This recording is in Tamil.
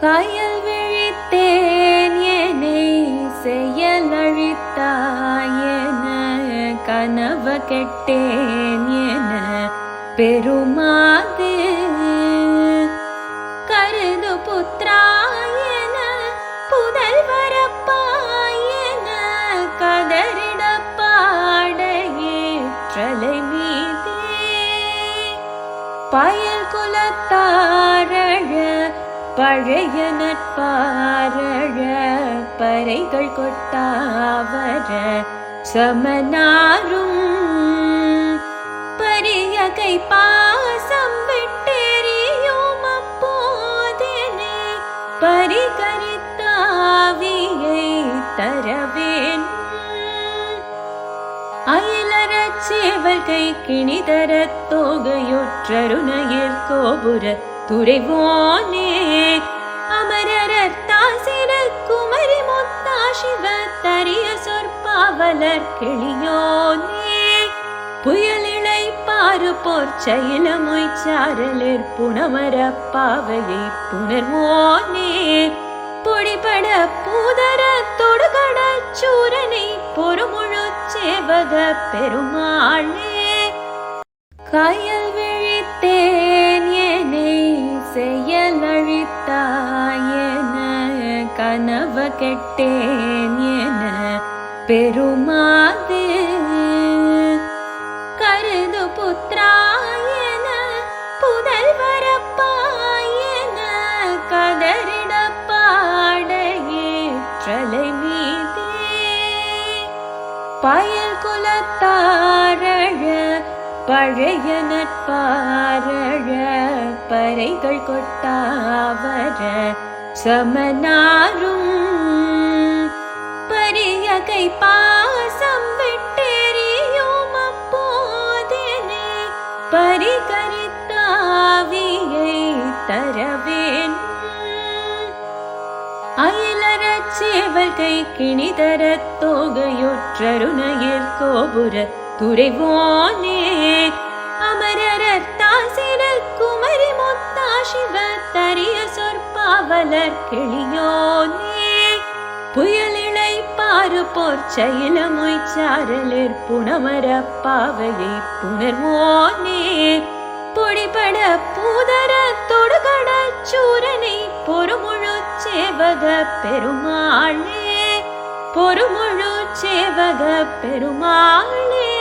காயல் விழித்தேன் என்னை செயல் கனவு கெட்டேன் என பெருமாது கருது புத்திராயன புதல் வரப்பாயன கதறிட பாடையேற்றலை மீதே. பயல் குலத்தாரழ பழைய நட்பாரழ பறைகள் கொட்டாவர சமனாரும் பரிய கை பாசம் விட்டெறியும் அப்போதெனே பரிகரித்தாவியை தரவேன். அயலறச் சேவல்கை கிணிதரத் தோகையொற்றருணையர் கோபுர குறைவோனே. அமரர் தாசிர குமரி மொத்தா சிவ தரிய சொற்பாவலர் கிளியோனே. புயலிழை பாரு போர் செயலமொய் சாரலிற் புனமர பாவையை புணர்வோனே. பொடிபட பூதர தொடுகட சூரனை பொறுமுழு சேவக பெருமாளே. கயல் விழித்தே செயல் கனவு கெட்டேன் என பெருமாது. கருது புத்திராயன புதல் வரப்பாயன கதறிட பாடையேற்றலை மீதே. பயல் குலத்தாரழ பழைய நட்பா பறைகள் கொட்டாவர சமனாரும் பரியகை பாசம் விட்டெறியும் அப்போதெனே பரிகரித்தாவியை தரவேன். அயலறச் கை கிணிதரத் தோகையொற்றருணையர் கோபுர துறைவோனே. அமரர் தாசிர முத்தா சிவ தரிய சொற்பாவலர் கிளியோனே புயலிழை பாரு போர் செயலமொய் சாரலிற் புனமர பாவையை புனர்வோனே பொடிபட பூதர தொடுகட சூரனை பொறுமுழு சேவக பெருமாளே பொறுமுழு சேவக பெருமாளே.